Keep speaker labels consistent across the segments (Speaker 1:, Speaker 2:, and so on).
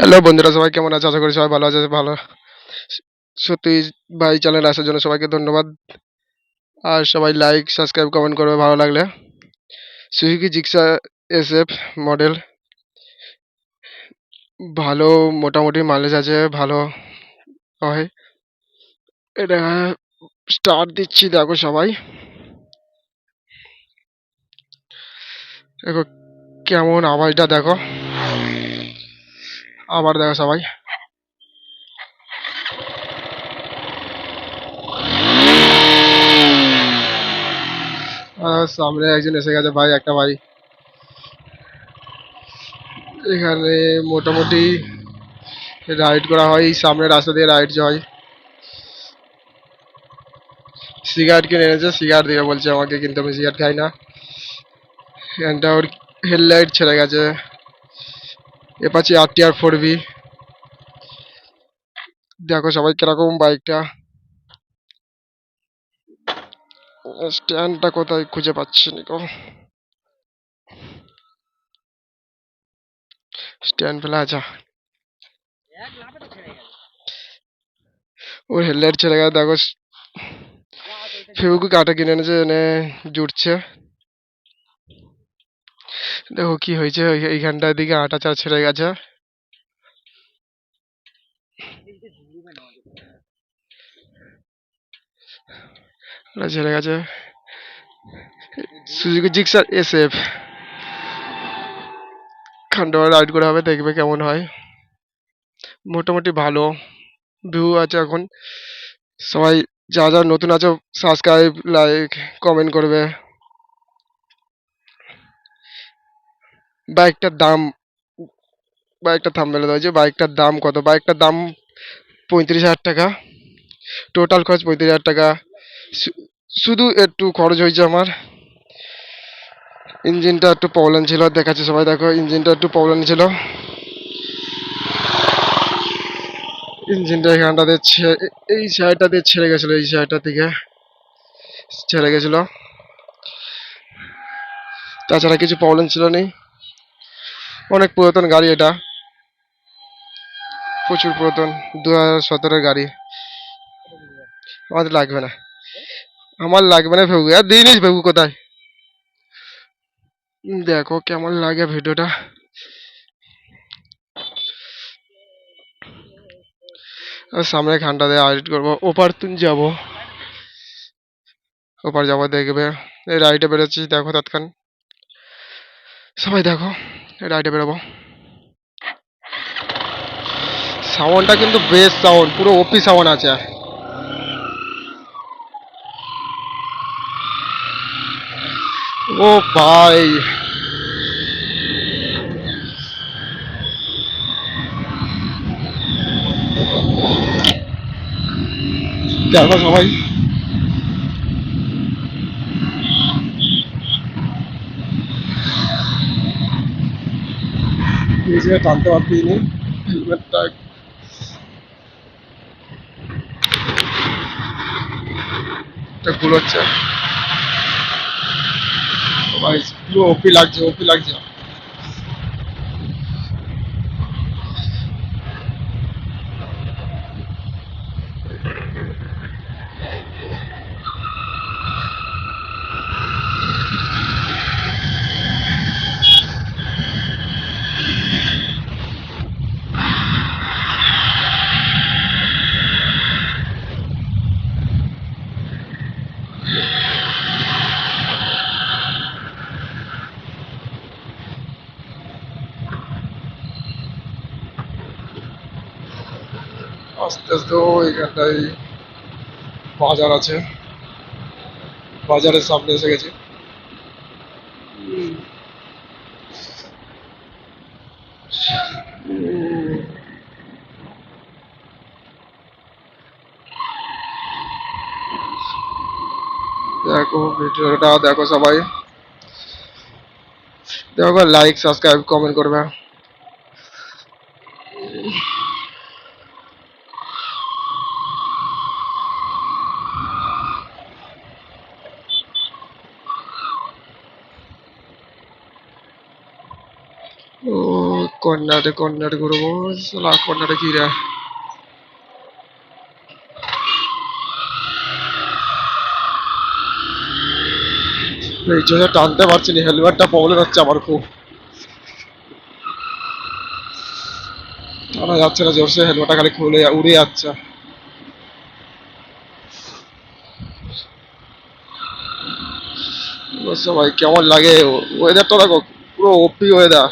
Speaker 1: Hello বন্ধুরা, সবাই কেমন আছে? আশা করি সবাই ভালো আছে, ভালো। সত্যি ভাই চ্যানেল আসার জন্য সবাইকে ধন্যবাদ। আর সবাই লাইক সাবস্ক্রাইব কমেন্ট করবে, ভালো লাগলে। Suzuki Gixxer S F model ভালো, মোটামুটি মাইলেজ আছে, ভালো হয়। এটা স্টার্ট দিচ্ছি, দেখো সবাই। দেখো কেমন আওয়াজটা, দেখো। আবার দেখা সবাই। সামনে একজন এসে গেছে ভাই, একটা ভাই। এখানে মোটামুটি রাইড করা হয়, এই সামনে রাস্তা দিয়ে রাইড হয় সিগারেট কিনে এনেছে সিগারেট দিবে বলছে, আমাকে কিন্তু আমি সিগারেট খাই না। এখানটা ওর হেডলাইট ছেড়ে গেছে। এপাচি আর টি আর ফোর বি দেখো সবাই কীরকম বাইকটা স্ট্যান্ডটা কোথায় খুঁজে পাচ্ছি না গো? স্ট্যান্ড ফেলা আছে ওর হেডলাইট ছেড়ে গেছে, দেখো। ফেবুকে কাটা কিনে এনেছে, এনে জুটছে। দেখো কি হয়েছে এইখানটার দিকে আটা চা ছেড়ে গেছে। ছেড়ে গেছে। সুজুকি জিক্সার এস এফ খান্ডাবার রাইড করা হবে, দেখবে কেমন হয়। মোটামুটি ভালো। ভিউ আছে এখন। সবাই যা যা নতুন আছে সাবস্ক্রাইব লাইক কমেন্ট করবে। বাইকটার দাম বাইকটা থাম্বেলে দেওয়া হয়েছে, বাইকটার দাম কত? বাইকটার দাম পঁয়ত্রিশ হাজার টাকা। টোটাল খরচ পঁয়ত্রিশ হাজার টাকা। শুধু একটু খরচ হয়েছে আমার। ইঞ্জিনটা একটু প্রবলেম ছিল, দেখাচ্ছে সবাই, দেখো, ইঞ্জিনটা একটু প্রবলেম ছিল। ইঞ্জিনটা এখানটাতে এই সাইডটাতে ছেড়ে গেছিল, এই সাইডটা থেকে। ছেড়ে গেছিল। তাছাড়া কিছু প্রবলেম ছিল নেই। অনেক পুরাতন গাড়ি এটা। প্রচুর পুরাতন দু হাজার সতেরোর গাড়ি। আমাদের লাগবে না। আমার লাগবে না ভেবু আর দিইনিস ভেবু কোথায়? দেখো কেমন লাগে ভিডিওটা। সামনে খানটা দিয়ে রাইড করব। ওপার তুন যাব। ওপার যাব দেখবে। এই রাইডে বেরোচ্ছি। দেখো তৎক্ষণ। সবাই দেখো। রাইডে বেরোবো সাউন্ডটা কিন্তু বেস্ট সাউন্ড পুরো ওপি সাউন্ড আছে ও ভাই। দেখো সবাই। নিজে টানতে পারছি নি হেলমেটটা এটা ঘুরোচ্ছে ভাই পুরো ওপি লাগছে ওপি লাগছে আস্তে আস্তে ওইখানটায় বাজার আছে বাজারের সামনে এসে গেছি উম। উম। দেখো ভিডিওটা, দেখো সবাই দেখো লাইক সাবস্ক্রাইব কমেন্ট করবে ও কর্নাটে কর্নাটে ঘুরবো সালা কর্নাটে কি রে? এই জন্য টানতে পারছি না, হেলমেটটা প্রবলেম হচ্ছে আমার খুব। টানা যাচ্ছে না, জোরসে হেলমেটটা খালি খুলে উড়ে যাচ্ছে। ভাই কেমন লাগে ওয়েদারটা দেখো পুরো ওপি ওয়েদার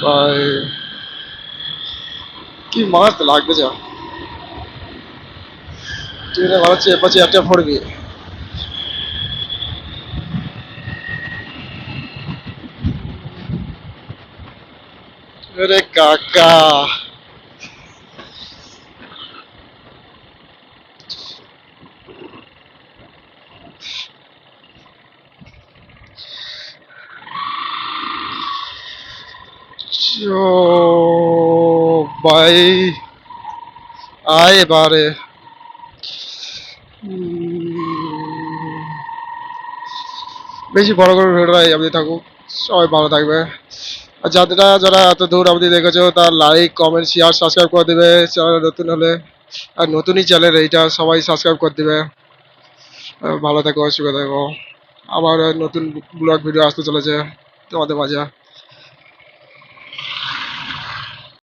Speaker 1: ভাই কি মাছ লাগবে যা তুই না ভালো হচ্ছে এপাশে একটা পড়বি আরে ভাই। আয় উম, বেশি বড় করে ভিডিওটা অবধি থাকুক সবাই ভালো থাকবে। আর যারা যারা এত দূর অবধি দেখেছ তার লাইক কমেন্ট শেয়ার সাবস্ক্রাইব করে দেবে। চ্যানেল নতুন হলে আর নতুনই চ্যানেল এইটা সবাই সাবস্ক্রাইব করে দেবে। ভালো থাকো সুখে থেকো। আবার নতুন ব্লগ ভিডিও আসতে চলেছে তোমাদের মাঝে।